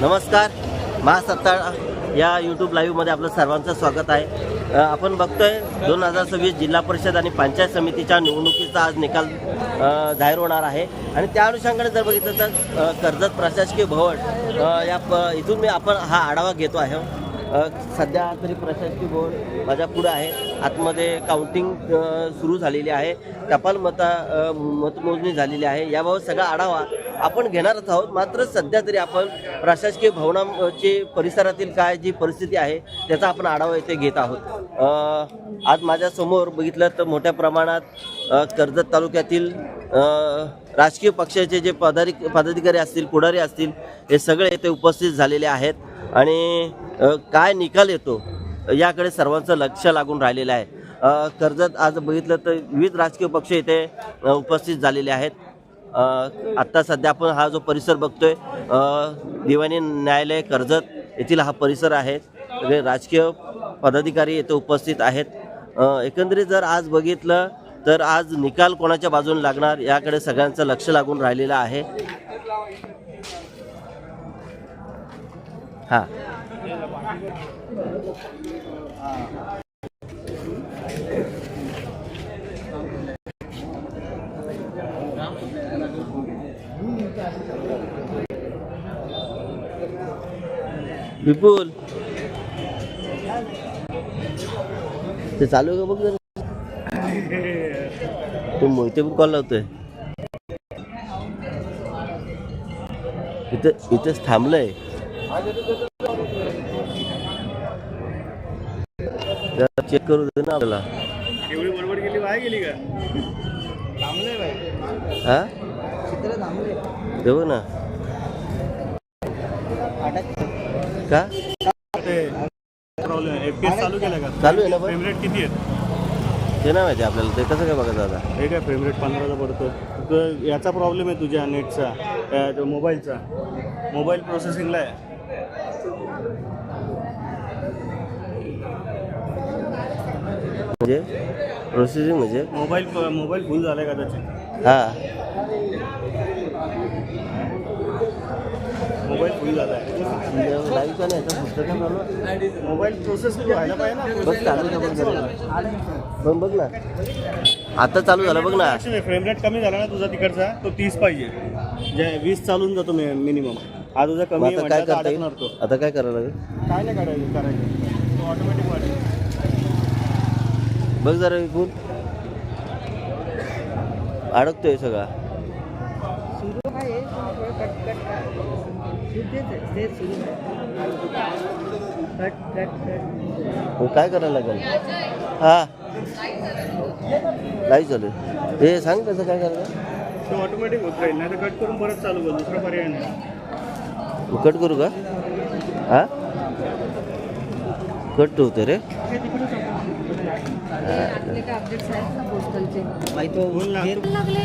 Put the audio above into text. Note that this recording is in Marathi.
नमस्कार महासत्ता या यूट्यूब लाईव्हमध्ये आपलं सर्वांचं स्वागत आहे. आपण बघतोय दोन हजार सव्वीस जिल्हा परिषद आणि पंचायत समितीच्या निवडणुकीचा आज निकाल जाहीर होणार आहे. आणि त्या अनुषंगाने जर बघितलं तर कर्जत प्रशासकीय भवन या प इथून मी आपण हा आढावा घेतो आहे. सध्या तरी प्रशासकीय भवन माझ्या पुढे आहे. आतमध्ये काउंटिंग सुरू झालेली आहे. टपाल मता मतमोजणी झालेली आहे. याबाबत सगळा आढावा आपण घेणारच आहोत. मात्र सध्या तरी आपण प्रशासकीय भवनाचे परिसरातील काय जी परिस्थिती आहे त्याचा आपण आढावा येथे घेत आहोत. आज माझ्यासमोर बघितलं तर मोठ्या प्रमाणात कर्जत तालुक्यातील राजकीय पक्षाचे जे पदाधिक पदाधिकारी असतील पुढारी असतील हे सगळे इथे उपस्थित झालेले आहेत. आणि काय निकाल येतो? याकडे सर्वांचं लक्ष लागून राहिलेलं आहे. कर्जत आज बघितलं तर विविध राजकीय पक्ष इथे उपस्थित झालेले आहेत. आत्ता सध्या आपण हा जो परिसर बघतोय आहे दिवाणी न्यायालय कर्जत येथील हा परिसर आहे. सगळे राजकीय पदाधिकारी येथे उपस्थित आहेत. एकंदरीत जर आज बघितलं तर आज निकाल कोणाच्या बाजूने लागणार याकडे सगळ्यांचं लक्ष लागून राहिलेलं आहे. हां. विपुल. ते चालू आहे का बघ तू तो मोहिते पण कॉल लावतोय. इथं इथेच थांबलंय. जरा चेक करू दे ना आपल्याला. एवढी बरोबर गेली वाया गेली का? थांबले हा? ते बघ ना. का? चालू केलं का? चालू आहे ना पण? फ्रेम रेट किती आहे ते नाही माहिती आपल्याला ते कसं काय बघायचं आता? हे काय फ्रेम रेट पंधराचा पडतो. तर याचा प्रॉब्लेम आहे तुझ्या नेटचा मोबाईलचा. मोबाईल प्रोसेसिंगला आहे. म्हणजे प्रोसेसिंग म्हणजे? मोबाईल मोबाईल फुल झालाय का त्याचे हा. मोबाईल फुल लाईव्ह पुस्तकं चालू आहे? मोबाईल प्रोसेस व्हायला पाहिजे बघ चालू. बघ बघ ना. आता चालू झालं बघ ना. फ्रेम रेट कमी झाला ना तुझा तिकडचा. तो तीस पाहिजे. जे वीस चालून जातो मिनिमम हा तुझा मग कमी आता काय करता अडकणार येईल? तो आता काय करायला लागेल? काय नाही करायचं करायचं. तो ऑटोमॅटिक वाढेल. बघ जरा विपुल अडकतोय सगळा. सुरू आहे कट कट सुरू कट कट कट. मग काय करायला लागेल? हा. लाईव्ह चालू आहे. हे सांग त्याचं काय करायचं? तो ऑटोमॅटिक होत राहील नाही तर कट करून परत चालू कर दुसरा पर्याय नाही. कट करू का? हा? कट होते रे. आपले